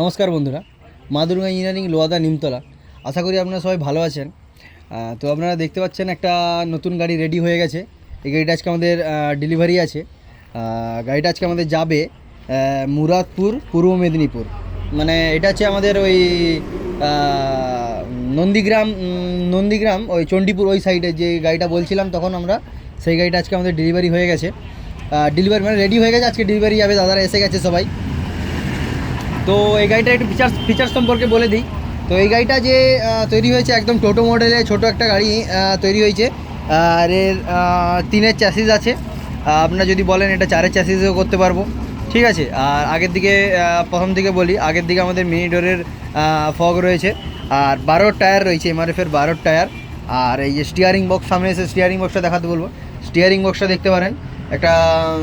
নমস্কার বন্ধুরা মা দুর্গা ইঞ্জিনিয়ারিং লোয়াদা নিমতলা। আশা করি আপনারা সবাই ভালো আছেন। তো আপনারা দেখতে পাচ্ছেন একটা নতুন গাড়ি রেডি হয়ে গেছে। এই গাড়িটা আজকে আমাদের ডেলিভারি আছে। গাড়িটা আজকে আমাদের যাবে মুরাদপুর, পূর্ব মেদিনীপুর। মানে এটা হচ্ছে আমাদের ওই নন্দীগ্রাম নন্দীগ্রাম, ওই চণ্ডীপুর ওই সাইডে যে গাড়িটা বলছিলাম তখন আমরা, সেই গাড়িটা আজকে আমাদের ডেলিভারি হয়ে গেছে। ডেলিভারি মানে রেডি হয়ে গেছে, আজকে ডেলিভারি যাবে, দাদারা এসে গেছে সবাই। তো এই গাড়িটা একটু ফিচার্স ফিচার্স সম্পর্কে বলে দিই। তো এই গাড়িটা যে তৈরি হয়েছে একদম টোটো মডেলে ছোট একটা গাড়ি তৈরি হয়েছে। আর এর তিনের চ্যাসিস আছে। আপনার যদি বলেন এটা চারের চ্যাসিসও করতে পারব। ঠিক আছে? আর আগের দিকে প্রথম দিকে বলি, আগের দিকে আমাদের মিনি ডোরের ফগ রয়েছে। আর বারোর টায়ার রয়েছে এমআরএফের বারোর টায়ার আর এই যে স্টিয়ারিং বক্স সামনে এসে স্টিয়ারিং বক্সটা দেখাতে বলব। স্টিয়ারিং বক্সটা দেখতে পারেন। একটা,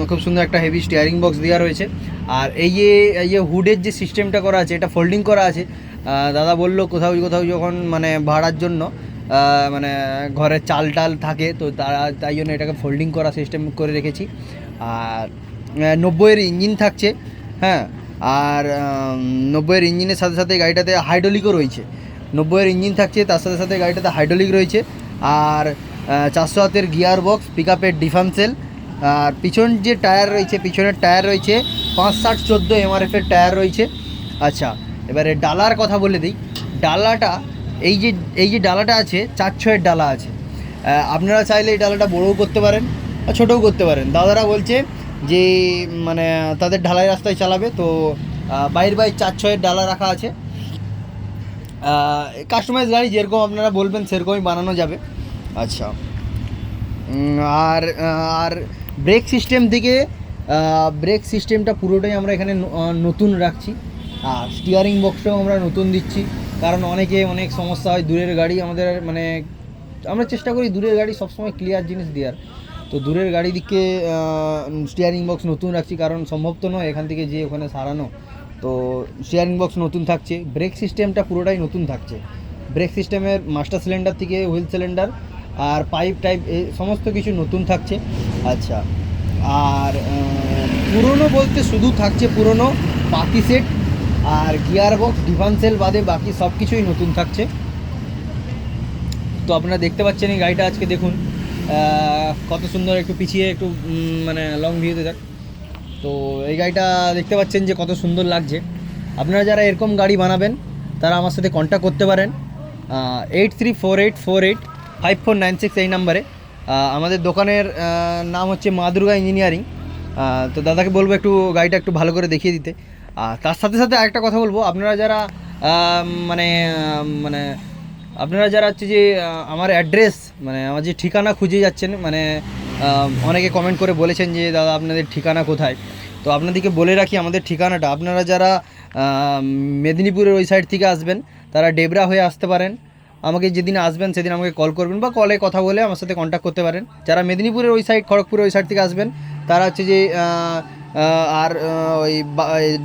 খুব সুন্দর একটা হেভি স্টিয়ারিং বক্স দেওয়া রয়েছে। আর এই যে এই যে হুডের যে সিস্টেমটা করা আছে, এটা ফোল্ডিং করা আছে দাদা বলল কোথাও কোথাও যখন মানে ভাড়ার জন্য মানে ঘরে চাল টাল থাকে, তো তারা, তাই জন্য এটাকে ফোল্ডিং করা সিস্টেম করে রেখেছি। আর নব্বইয়ের ইঞ্জিন থাকছে হ্যাঁ আর নব্বইয়ের ইঞ্জিনের সাথে সাথে গাড়িটাতে হাইড্রোলিকও রয়েছে। নব্বইয়ের ইঞ্জিন থাকছে, তার সাথে সাথে গাড়িটাতে হাইড্রোলিক রয়েছে। আর চারশো হাতের গিয়ার বক্স পিক আপের ডিফান্সেল আর পিছন যে টায়ার রয়েছে, পিছনের টায়ার রয়েছে, পাঁচ ষাট চোদ্দ এমআরএফের টায়ার রয়েছে। আচ্ছা এবারে ডালার কথা বলে দিই। ডালাটা, এই যে এই যে ডালাটা আছে, চার ছয়ের ডালা আছে। আপনারা চাইলে এই ডালাটা বড়ও করতে পারেন আর ছোটোও করতে পারেন। দাদারা বলছে যে মানে তাদের ঢালাই রাস্তায় চালাবে। তো বাইর বাই চার ছয়ের ডালা রাখা আছে। কাস্টমাইজ গাড়ি যেরকম আপনারা বলবেন, সেরকমই বানানো যাবে। আচ্ছা আর আর ব্রেক সিস্টেম থেকে ব্রেক সিস্টেমটা পুরোটাই আমরা এখানে নতুন রাখছি। আর স্টিয়ারিং বক্সটাও আমরা নতুন দিচ্ছি। কারণ অনেকে অনেক সমস্যা হয়, দূরের গাড়ি আমাদের মানে আমরা চেষ্টা করি দূরের গাড়ি সবসময় ক্লিয়ার জিনিস দেওয়ার তো দূরের গাড়ি দিকে স্টিয়ারিং বক্স নতুন রাখছি, কারণ সম্ভব তো নয় এখান থেকে যে ওখানে সারানো। তো স্টিয়ারিং বক্স নতুন থাকছে। ব্রেক সিস্টেমটা পুরোটাই নতুন থাকছে। ব্রেক সিস্টেমের মাস্টার সিলিন্ডার থেকে হুইল সিলিন্ডার আর পাইপ টাইপ এই সমস্ত কিছু নতুন থাকছে। আচ্ছা আর পুরনো বলতে শুধু থাকছে পুরনো বাকি সেট, আর গিয়ার বক্স ডিফান্সেল বাদে বাকি সব কিছুই নতুন থাকছে। তো আপনারা দেখতে পাচ্ছেন এই গাড়িটা আজকে দেখুন কত সুন্দর একটু পিছিয়ে, একটু মানে লং ভিউতে যাক। তো এই গাড়িটা দেখতে পাচ্ছেন যে কত সুন্দর লাগছে। আপনারা যারা এরকম গাড়ি বানাবেন, তারা আমার সাথে কন্ট্যাক্ট করতে পারেন eight three four eight four eight five four nine six এই নাম্বারে। আমাদের দোকানের নাম হচ্ছে মা দুর্গা ইঞ্জিনিয়ারিং তো দাদাকে বলব একটু গাড়িটা একটু ভালো করে দেখিয়ে দিতে। আর তার সাথে সাথে আরেকটা কথা বলব, আপনারা যারা মানে মানে আপনারা যারা হচ্ছে যে আমার অ্যাড্রেস মানে আমার যে ঠিকানা খুঁজে যাচ্ছেন মানে অনেকে কমেন্ট করে বলেছেন যে, দাদা, আপনাদের ঠিকানা কোথায়? তো আপনাদেরকে বলে রাখি আমাদের ঠিকানাটা। আপনারা যারা মেদিনীপুরের ওই সাইড থেকে আসবেন, তারা ডেবরা হয়ে আসতে পারেন। আমাকে যেদিন আসবেন, সেদিন আমাকে কল করবেন বা কলে কথা বলে আমার সাথে কন্ট্যাক্ট করতে পারেন। যারা মেদিনীপুরের ওই সাইড খড়গপুরের ওই সাইড থেকে আসবেন, তারা হচ্ছে যে আর ওই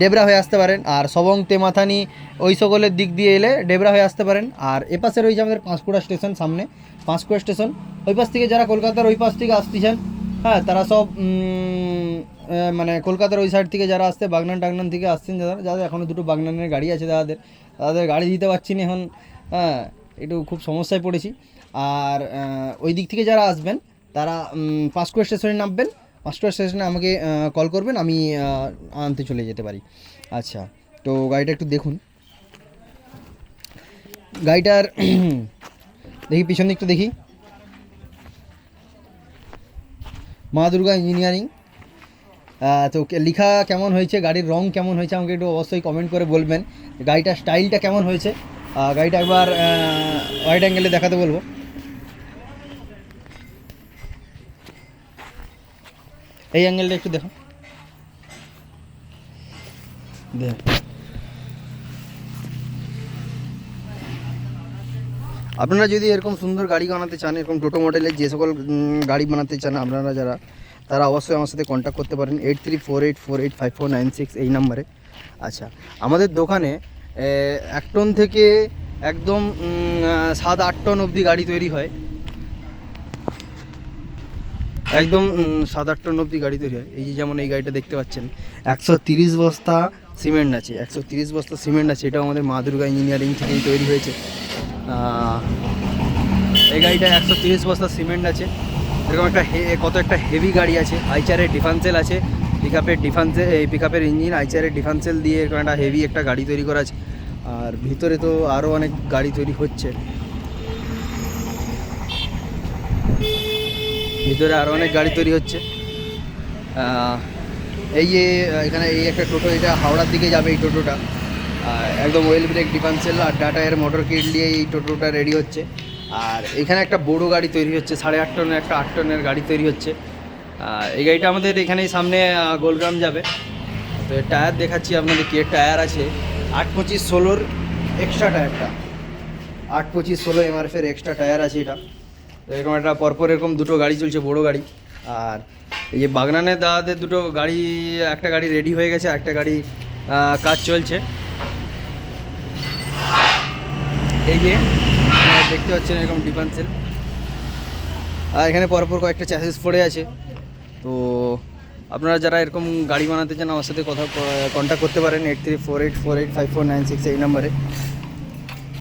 ডেবরা হয়ে আসতে পারেন। আর সবং, তেমাথানি, ওই সকলের দিক দিয়ে এলে ডেবরা হয়ে আসতে পারেন। আর এপাশে রয়েছে আমাদের পাঁশকুড়া স্টেশন সামনে, পাঁশকুড়া স্টেশন, ওই পাশ থেকে যারা কলকাতার ওই পাশ থেকে আসতেছেন হ্যাঁ তারা সব মানে কলকাতার ওই সাইড থেকে যারা আসছে, বাগনান টাগনান থেকে আসছেন যারা, যাদের এখনও দুটো বাগনানের গাড়ি আছে তাদের তাদের গাড়ি দিতে পারছি না এখন হ্যাঁ। একটু খুব সমস্যায় পড়েছি। আর ওই দিক থেকে যারা আসবেন, তারা পাঁশকুড়া স্টেশনে নামবেন। পাঁশকুড়া স্টেশনে আমাকে কল করবেন, আমি আনতে চলে যেতে পারি। আচ্ছা তো গাড়িটা একটু দেখুন। গাড়িটার, দেখি, পিছন দিকটা দেখি। মা দুর্গা ইঞ্জিনিয়ারিং তো লেখা কেমন হয়েছে, গাড়ির রং কেমন হয়েছে, আমাকে একটু অবশ্যই কমেন্ট করে বলবেন। গাড়িটার স্টাইলটা কেমন হয়েছে? গাড়িটা একবার ওয়াইড অ্যাঙ্গেলে দেখাতে বলব। এই অ্যাঙ্গেলটা একটু দেখো। দেখ। আপনারা যদি এরকম সুন্দর গাড়ি বানাতে চান, এরকম টোটো মডেলের যে সকল গাড়ি বানাতে চান, আপনারা যারা, তারা অবশ্যই আমার সাথে কন্ট্যাক্ট করতে পারেন। Eight three four eight four eight five four nine six এই নাম্বারে আচ্ছা আমাদের দোকানে এক টন থেকে একদম সাত, আট টন অবধি গাড়ি তৈরি হয়। একদম সাত, আট টন অবধি গাড়ি তৈরি হয়। এই যে যেমন এই গাড়িটা দেখতে পাচ্ছেন, একশো তিরিশ বস্তা সিমেন্ট আছে। একশো তিরিশ বস্তা সিমেন্ট আছে, এটাও আমাদের মা দুর্গা ইঞ্জিনিয়ারিং থেকেই তৈরি হয়েছে। এই গাড়িটা একশো তিরিশ বস্তা সিমেন্ট আছে। এরকম একটা কত একটা হেভি গাড়ি আছে। আইচারের ডিফান্সেল আছে। পিক আপের এই পিক আপের ইঞ্জিন আইচারের ডিফান্সেল দিয়ে এরকম একটা হেভি একটা গাড়ি তৈরি করা আছে। আর ভিতরে তো আরও অনেক গাড়ি তৈরি হচ্ছে। ভিতরে আরও অনেক গাড়ি তৈরি হচ্ছে। এই যে এখানে এই একটা টোটো, এটা হাওড়ার দিকে যাবে এই টোটোটা। একদম ওয়েল ব্রেক ডিফান্সেল আর ডাটা এর মোটর কিট দিয়ে এই টোটোটা রেডি হচ্ছে। আর এখানে একটা বড় গাড়ি তৈরি হচ্ছে, সাড়ে আট টনের, একটা আট টনের গাড়ি তৈরি হচ্ছে। এই গাড়িটা আমাদের এখানেই সামনে গোলগ্রাম যাবে। তো টায়ার দেখাচ্ছি আপনাদের কি টায়ার আছে। আট পঁচিশ ষোলোর এক্সট্রা টায়ারটা। আট পঁচিশ ষোলো এমআরএফের এক্সট্রা টায়ার আছে এটা। তো এরকম একটা পরপর এরকম দুটো গাড়ি চলছে, বড় গাড়ি। আর এই যে বাগনানের দাদাদের দুটো গাড়ি, একটা গাড়ি রেডি হয়ে গেছে একটা গাড়ি কাজ চলছে। এই যে দেখতে পাচ্ছেন এরকম ডিফান্সেল আর এখানে পরপর কয়েকটা চ্যাসেস পড়ে আছে। তো আপনারা যারা এরকম গাড়ি বানাতে চান আমার সাথে কথা কন্ট্যাক্ট করতে পারেন eight three four eight four eight five four nine six এই নাম্বারে